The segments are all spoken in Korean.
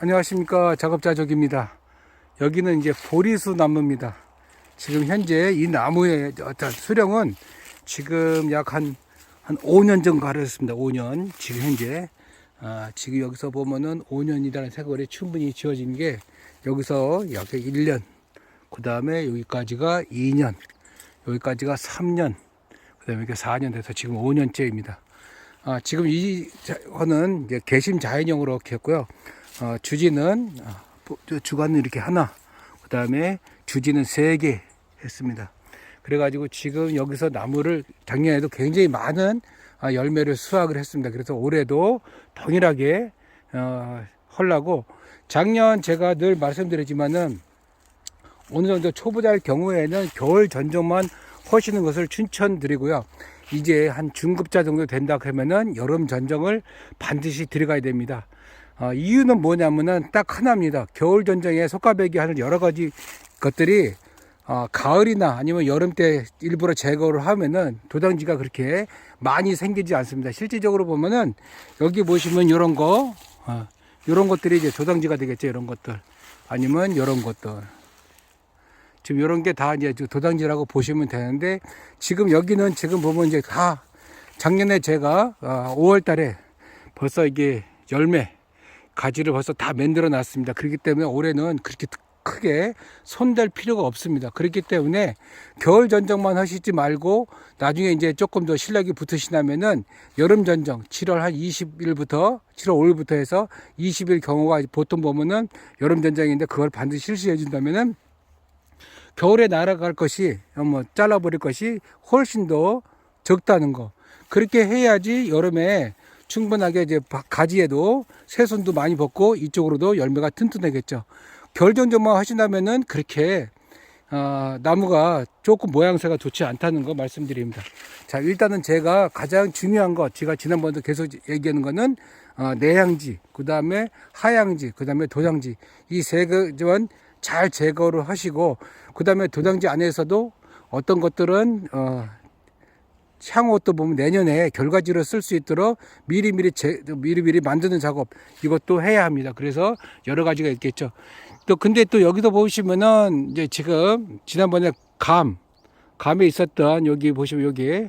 안녕하십니까 작업자족입니다. 여기는 이제 보리수 나무입니다. 지금 현재 이 나무의 어떤 수령은 지금 약 한 한 5년 정도 가르쳤습니다. 5년 지금 현재 아, 지금 여기서 보면은 5년이라는 세월이 충분히 지어진 게 여기서 약 1년 그 다음에 여기까지가 2년 여기까지가 3년 그 다음에 이렇게 4년 돼서 지금 5년째입니다. 아, 지금 이 자는 이제 개심 자연형으로 했고요. 어, 주지는 아, 보- 주간은 이렇게 하나, 그 다음에 주지는 세 개 했습니다. 그래가지고 지금 여기서 나무를 작년에도 굉장히 많은 아, 열매를 수확을 했습니다. 그래서 올해도 동일하게 어, 헐라고 작년 제가 늘 말씀드리지만은 어느 정도 초보자일 경우에는 겨울 전종만 하시는 것을 추천드리고요. 이제 한 중급자 정도 된다 그러면은 여름 전정을 반드시 들어가야 됩니다. 어, 이유는 뭐냐면은 딱 하나입니다. 겨울 전정에 속가배기 하는 여러 가지 것들이 어, 가을이나 아니면 여름 때 일부러 제거를 하면은 도당지가 그렇게 많이 생기지 않습니다. 실질적으로 보면은 여기 보시면 이런 거, 어, 이런 것들이 이제 도당지가 되겠죠. 이런 것들. 아니면 이런 것들. 지금 이런 게 다 이제 도당지라고 보시면 되는데 지금 여기는 지금 보면 이제 다 작년에 제가 5월 달에 벌써 이게 열매 가지를 벌써 다 만들어 놨습니다. 그렇기 때문에 올해는 그렇게 크게 손댈 필요가 없습니다. 그렇기 때문에 겨울 전정만 하시지 말고 나중에 이제 조금 더 실력이 붙으시다면은 여름 전정 7월 한 20일부터 7월 5일부터 해서 20일 경우가 보통 보면은 여름 전정인데 그걸 반드시 실시해 준다면은 겨울에 날아갈 것이 뭐 잘라버릴 것이 훨씬 더 적다는 거 그렇게 해야지 여름에 충분하게 이제 바- 가지에도 새순도 많이 벗고 이쪽으로도 열매가 튼튼하겠죠. 정도만 하신다면은 그렇게 어, 나무가 조금 모양새가 좋지 않다는 거 말씀드립니다. 자 일단은 제가 가장 중요한 거 제가 지난번에도 계속 얘기하는 거는 어, 내향지 그 다음에 하향지 그 다음에 도장지 이세 가지만 잘 제거를 하시고 그 다음에 도장지 안에서도 어떤 것들은 어, 향후 또 보면 내년에 결과지로 쓸 수 있도록 미리미리 제, 미리미리 만드는 작업 이것도 해야 합니다. 그래서 여러 가지가 있겠죠. 또 근데 또 여기도 보시면은 이제 지금 지난번에 감 감에 있었던 여기 보시면 여기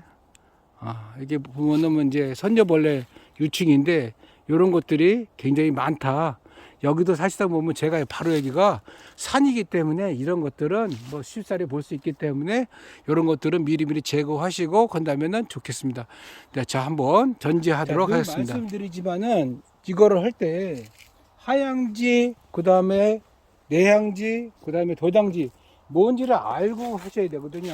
아 이게 보면은 이제 선녀벌레 유충인데 이런 것들이 굉장히 많다. 여기도 사실상 보면 제가 바로 여기가 산이기 때문에 이런 것들은 뭐 쉽사리 볼 수 있기 때문에 이런 것들은 미리미리 제거하시고 건다면은 좋겠습니다. 네, 자 한번 전지하도록 하겠습니다. 말씀드리지만은 이거를 할 때 하향지 그 다음에 내향지 그 다음에 도장지 뭔지를 알고 하셔야 되거든요.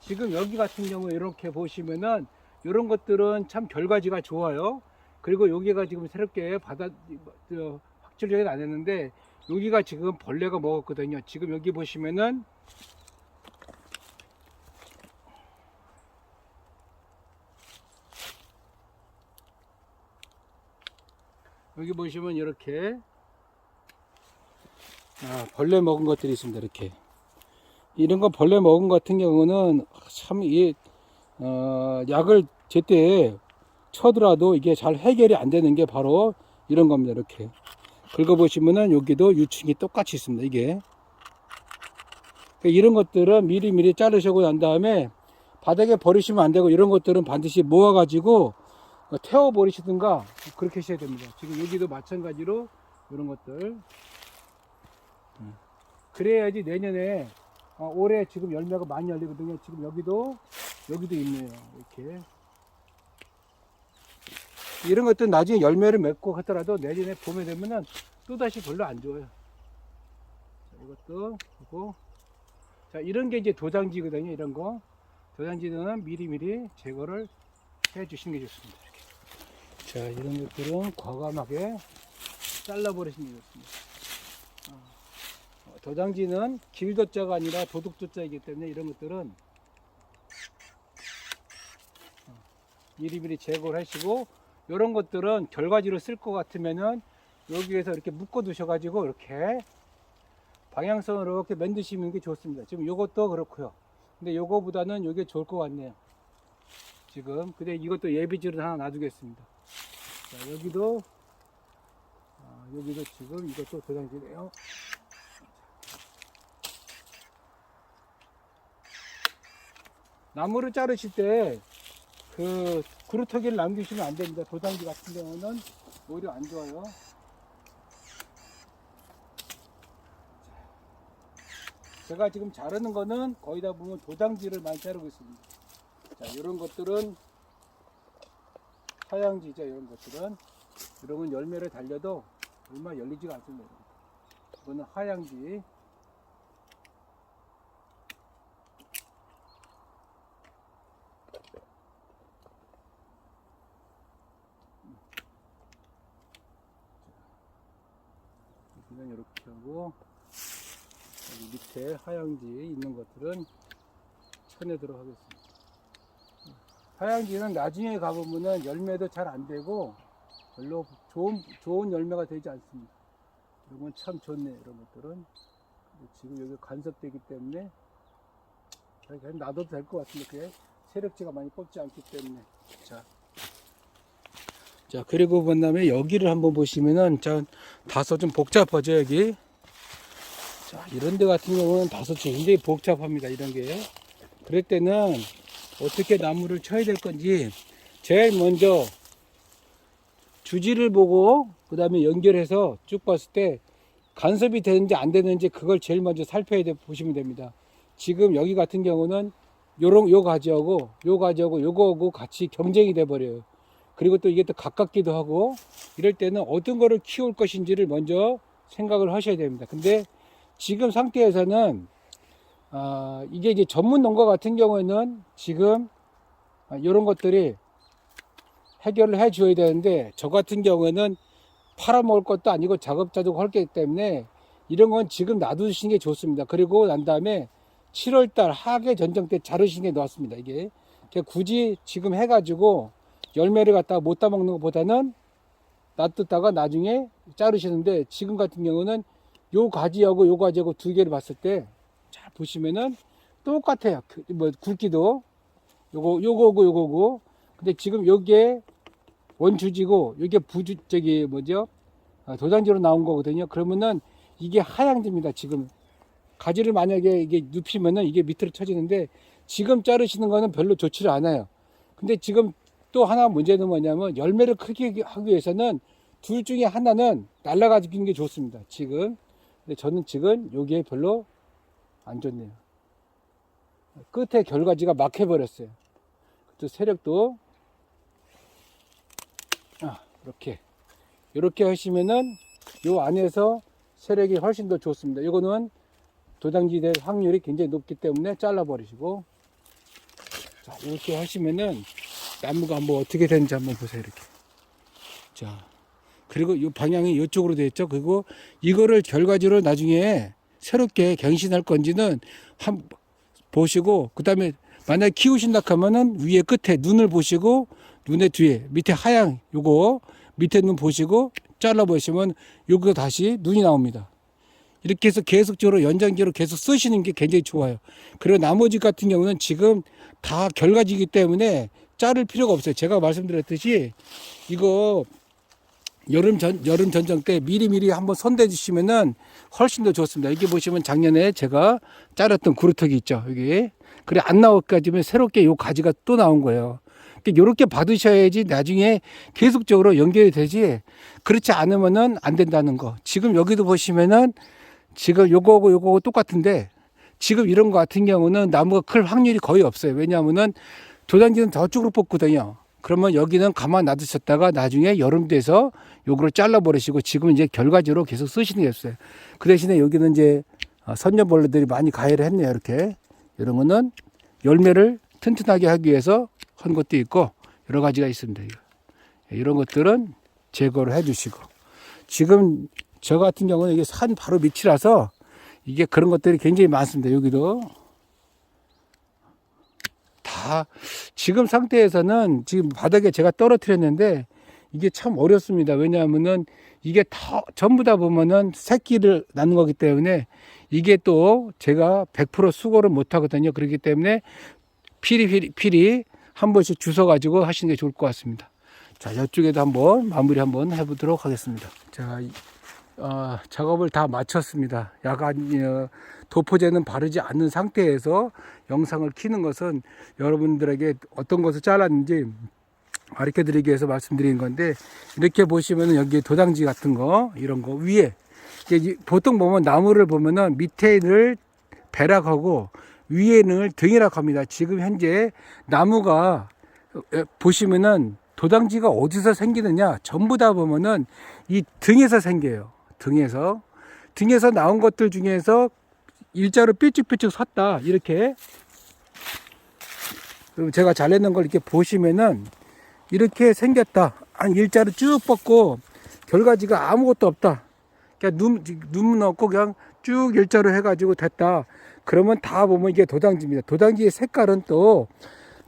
지금 여기 같은 경우 이렇게 보시면은 이런 것들은 참 결과지가 좋아요. 그리고 여기가 지금 새롭게 받아 저, 확실하게 안 했는데 여기가 지금 벌레가 먹었거든요. 지금 여기 보시면은 여기 보시면 이렇게 아, 벌레 먹은 것들이 있습니다. 이렇게 이런 거 벌레 먹은 것 같은 경우는 참이 어, 약을 제때 쳐더라도 이게 잘 해결이 안 되는 게 바로 이런 겁니다. 이렇게 긁어보시면은 여기도 유충이 똑같이 있습니다. 이게 그러니까 이런 것들은 미리미리 자르시고 난 다음에 바닥에 버리시면 안 되고 이런 것들은 반드시 모아가지고 태워 버리시든가 그렇게 하셔야 됩니다. 지금 여기도 마찬가지로 이런 것들 음. 그래야지 내년에 어, 올해 지금 열매가 많이 열리거든요. 지금 여기도 여기도 있네요. 이렇게 이런 것들 나중에 열매를 맺고 하더라도 내년에 봄에 되면은 또 다시 별로 안 좋아요. 자, 이것도 하고 자 이런 게 이제 도장지거든요. 이런 거 도장지는 미리미리 제거를 해 주시는 게 좋습니다. 이렇게. 자 이런 것들은 과감하게 잘라버리시는 게 좋습니다. 어, 도장지는 길도자가 아니라 도둑도자이기 때문에 이런 것들은 어, 미리미리 제거를 하시고 이런 것들은 결과지로 쓸 것 같으면은 여기에서 이렇게 묶어 두셔 가지고 이렇게 방향성으로 이렇게 만드시는 게 좋습니다. 지금 이것도 그렇고요. 근데 요거보다는 이게 좋을 것 같네요. 지금 근데 이것도 예비지로 하나 놔두겠습니다. 자, 여기도 아, 여기도 지금 이것도 도장지네요. 나무를 자르실 때 그 그루터기를 남기시면 안 됩니다. 도장지 같은 경우는 오히려 안 좋아요. 제가 지금 자르는 거는 거의 다 보면 도장지를 많이 자르고 있습니다. 자, 이런 것들은 사양지죠. 이런 것들은 이런 건 열매를 달려도 얼마 열리지가 않습니다. 이거는 하양지. 그냥 하고 여기 밑에 하양지 있는 것들은 쳐내도록 하겠습니다. 하양지는 나중에 가보면은 열매도 잘 안 되고 별로 좋은 좋은 열매가 되지 않습니다. 이런 건 참 좋네요. 이런 것들은 지금 여기 간섭되기 때문에 그냥 놔둬도 될 것 같은데 그게 세력지가 많이 뽑지 않기 때문에 자. 자 그리고 본 다음에 여기를 한번 보시면은 자 다소 좀 복잡하죠 여기 자 이런 데 같은 경우는 다소 굉장히 복잡합니다 이런 게 그럴 때는 어떻게 나무를 쳐야 될 건지 제일 먼저 주지를 보고 그 다음에 연결해서 쭉 봤을 때 간섭이 되는지 안 되는지 그걸 제일 먼저 살펴야 돼 보시면 됩니다. 지금 여기 같은 경우는 요런 요 가지하고 요 가지하고 요거하고 같이 경쟁이 돼 버려요. 그리고 또 이게 또 가깝기도 하고 이럴 때는 어떤 거를 키울 것인지를 먼저 생각을 하셔야 됩니다. 근데 지금 상태에서는 아, 이게 이제 전문 농가 같은 경우에는 지금 이런 것들이 해결을 해 줘야 되는데 저 같은 경우에는 팔아먹을 것도 아니고 작업자도 할 거기 때문에 이런 건 지금 놔두시는 게 좋습니다. 그리고 난 다음에 7월달 하계 전정 때 자르시는 게 좋습니다. 이게 굳이 지금 해가지고 열매를 갖다가 못 따먹는 것보다는 놔뒀다가 나중에 자르시는데 지금 같은 경우는 요 가지하고 요 가지하고 두 개를 봤을 때 잘 보시면은 똑같아요. 그, 뭐 굵기도 요거 요거고 요거고 근데 지금 요게 원주지고 요게 부주 저기 뭐죠 아, 도장지로 나온 거거든요. 그러면은 이게 하향지입니다. 지금 가지를 만약에 이게 눕히면은 이게 밑으로 쳐지는데 지금 자르시는 거는 별로 좋지를 않아요. 근데 지금 또 하나 문제는 뭐냐면 열매를 크게 하기 위해서는 둘 중에 하나는 날라가지는 게 좋습니다. 지금. 근데 저는 지금 요게 별로 안 좋네요. 끝에 결과지가 막혀버렸어요. 또 세력도 아, 이렇게 이렇게 하시면은 요 안에서 세력이 훨씬 더 좋습니다. 이거는 도장지 될 확률이 굉장히 높기 때문에 잘라 버리시고 자 이렇게 하시면은 나무가 한번 어떻게 되는지 한번 보세요 이렇게 자 그리고 이 방향이 이쪽으로 되어 있죠 그리고 이거를 결과지로 나중에 새롭게 갱신할 건지는 한 보시고 그 다음에 만약에 키우신다 하면은 위에 끝에 눈을 보시고 눈의 뒤에 밑에 하양 요거 밑에 눈 보시고 잘라 보시면 요거 다시 눈이 나옵니다. 이렇게 해서 계속적으로 연장기로 계속 쓰시는 게 굉장히 좋아요. 그리고 나머지 같은 경우는 지금 다 결과지기 때문에 자를 필요가 없어요. 제가 말씀드렸듯이 이거 여름 전 여름 전장 때 미리 미리 한번 손대 주시면은 훨씬 더 좋습니다. 이게 보시면 작년에 제가 자랐던 구루터기 있죠. 여기 그래 안 나올까지면 새롭게 요 가지가 또 나온 거예요. 이렇게 받으셔야지 나중에 계속적으로 연결이 되지 그렇지 않으면은 안 된다는 거. 지금 여기도 보시면은 지금 요거하고 요거하고 똑같은데 지금 이런 거 같은 경우는 나무가 클 확률이 거의 없어요. 왜냐하면은 도장지는 저쪽으로 뽑거든요. 그러면 여기는 가만 놔두셨다가 나중에 여름 돼서 요거를 잘라버리시고 지금 이제 결과지로 계속 쓰시는 게 없어요. 그 대신에 여기는 이제 어, 선녀벌레들이 많이 가해를 했네요. 이렇게. 이런 거는 열매를 튼튼하게 하기 위해서 한 것도 있고 여러 가지가 있습니다. 이거. 이런 것들은 제거를 해 주시고 지금 저 같은 경우는 이게 산 바로 밑이라서 이게 그런 것들이 굉장히 많습니다. 여기도 다 지금 상태에서는 지금 바닥에 제가 떨어뜨렸는데 이게 참 어렵습니다. 왜냐하면은 이게 다 전부 다 보면은 새끼를 낳는 거기 때문에 이게 또 제가 100% 수거를 못 하거든요. 그렇기 때문에 필히, 필히 한 번씩 주워 가지고 하시는 게 좋을 것 같습니다. 자, 이쪽에도 한번 마무리 한번 해보도록 하겠습니다. 자, 어, 작업을 다 마쳤습니다. 약간 어, 도포제는 바르지 않는 상태에서 영상을 키는 것은 여러분들에게 어떤 것을 잘랐는지 가르쳐 드리기 위해서 말씀드린 건데 이렇게 보시면은 여기 도장지 같은 거 이런 거 위에 보통 보면 나무를 보면은 밑에를 배락하고 위에는 등이라고 합니다. 지금 현재 나무가 에, 보시면은 도장지가 어디서 생기느냐 전부 다 보면은 이 등에서 생겨요. 등에서 등에서 나온 것들 중에서 일자로 삐쭉삐쭉 섰다 이렇게 그리고 제가 잘라낸 걸 이렇게 보시면은 이렇게 생겼다. 한 일자로 쭉 뻗고 결과지가 아무것도 없다. 그냥 눈, 눈 넣고 그냥 쭉 일자로 해가지고 됐다. 그러면 다 보면 이게 도당지입니다. 도당지의 색깔은 또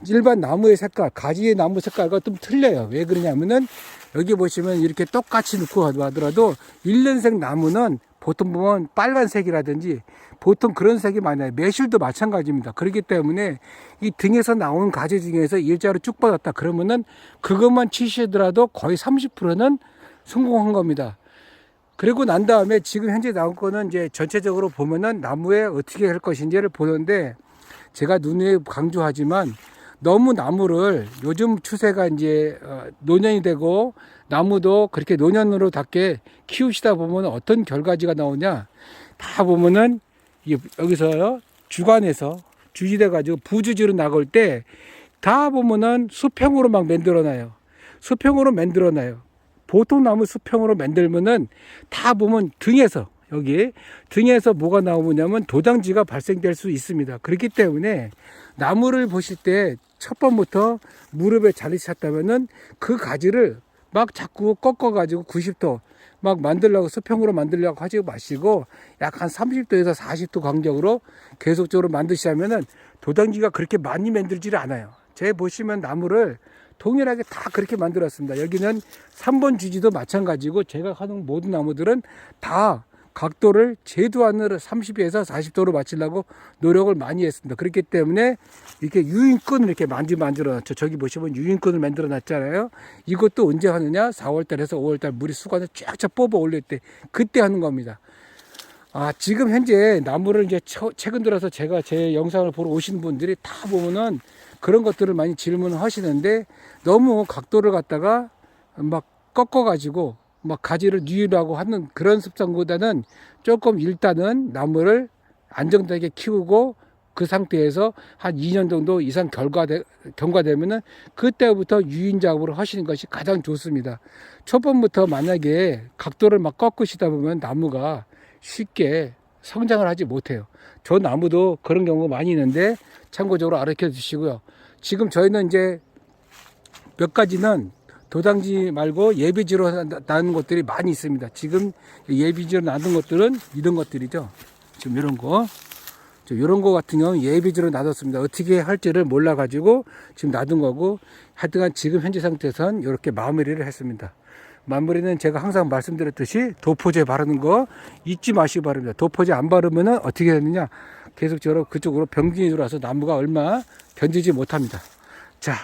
일반 나무의 색깔, 가지의 나무 색깔과 좀 틀려요. 왜 그러냐면은 여기 보시면 이렇게 똑같이 넣고 하더라도 일년색 나무는 보통 보면 빨간색이라든지 보통 그런 색이 많아요. 매실도 마찬가지입니다. 그렇기 때문에 이 등에서 나온 가지 중에서 일자로 쭉 뻗었다. 그러면은 그것만 치시더라도 거의 30%는 성공한 겁니다. 그리고 난 다음에 지금 현재 나온 거는 이제 전체적으로 보면은 나무에 어떻게 할 것인지를 보는데 제가 눈에 강조하지만 너무 나무를 요즘 추세가 이제 어, 노년이 되고 나무도 그렇게 노년으로답게 키우시다 보면 어떤 결과지가 나오냐 다 보면은 여기서 주관에서 주지돼 가지고 부주지로 나갈 때 다 보면은 수평으로 막 만들어 놔요. 수평으로 만들어 놔요. 보통 나무 수평으로 만들면은 다 보면 등에서 여기 등에서 뭐가 나오냐면 도장지가 발생될 수 있습니다. 그렇기 때문에 나무를 보실 때 첫 번부터 무릎에 자리 찼다면은 그 가지를 막 자꾸 꺾어 가지고 90도 막 만들려고 수평으로 만들려고 하지 마시고 약 한 30도에서 40도 간격으로 계속적으로 만드시자면은 도장지가 그렇게 많이 만들지를 않아요. 제 보시면 나무를 동일하게 다 그렇게 만들었습니다. 여기는 3번 주지도 마찬가지고 제가 하는 모든 나무들은 다 각도를 제도 안으로 30에서 40도로 맞추려고 노력을 많이 했습니다. 그렇기 때문에 이렇게 유인끈을 이렇게 만지 만들어 놨죠. 저기 보시면 유인끈을 만들어 놨잖아요. 이것도 언제 하느냐? 4월달에서 5월달 물이 수관을 쫙쫙 뽑아 올릴 때 그때 하는 겁니다. 아, 지금 현재 나무를 이제 처- 최근 들어서 제가 제 영상을 보러 오시는 분들이 다 보면은 그런 것들을 많이 질문을 하시는데 너무 각도를 갖다가 막 꺾어가지고 막 가지를 뉘으라고 하는 그런 습성보다는 조금 일단은 나무를 안정되게 키우고 그 상태에서 한 2년 정도 이상 결과되, 경과되면은 그때부터 유인 작업을 하시는 것이 가장 좋습니다. 초반부터 만약에 각도를 막 꺾으시다 보면 나무가 쉽게 성장을 하지 못해요. 저 나무도 그런 경우가 많이 있는데 참고적으로 알아켜 주시고요. 지금 저희는 이제 몇 가지는 도당지 말고 예비지로 나- 나는 것들이 많이 있습니다. 지금 예비지로 나는 것들은 이런 것들이죠. 지금 이런 거. 이런 거 같은 경우는 예비지로 놔뒀습니다. 어떻게 할지를 몰라가지고 지금 놔둔 거고 하여튼간 지금 현재 상태에선 이렇게 마무리를 했습니다. 마무리는 제가 항상 말씀드렸듯이 도포제 바르는 거 잊지 마시기 바랍니다. 도포제 안 바르면은 어떻게 되느냐? 계속적으로 그쪽으로 병균이 들어와서 나무가 얼마 견디지 못합니다. 자,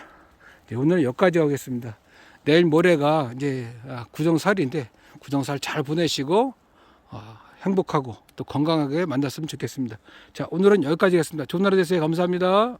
오늘은 여기까지 하겠습니다. 내일 모레가 이제 아, 구정살인데 구정살 잘 보내시고 아, 행복하고 또 건강하게 만났으면 좋겠습니다. 자, 오늘은 여기까지 하겠습니다. 좋은 하루 되세요. 감사합니다.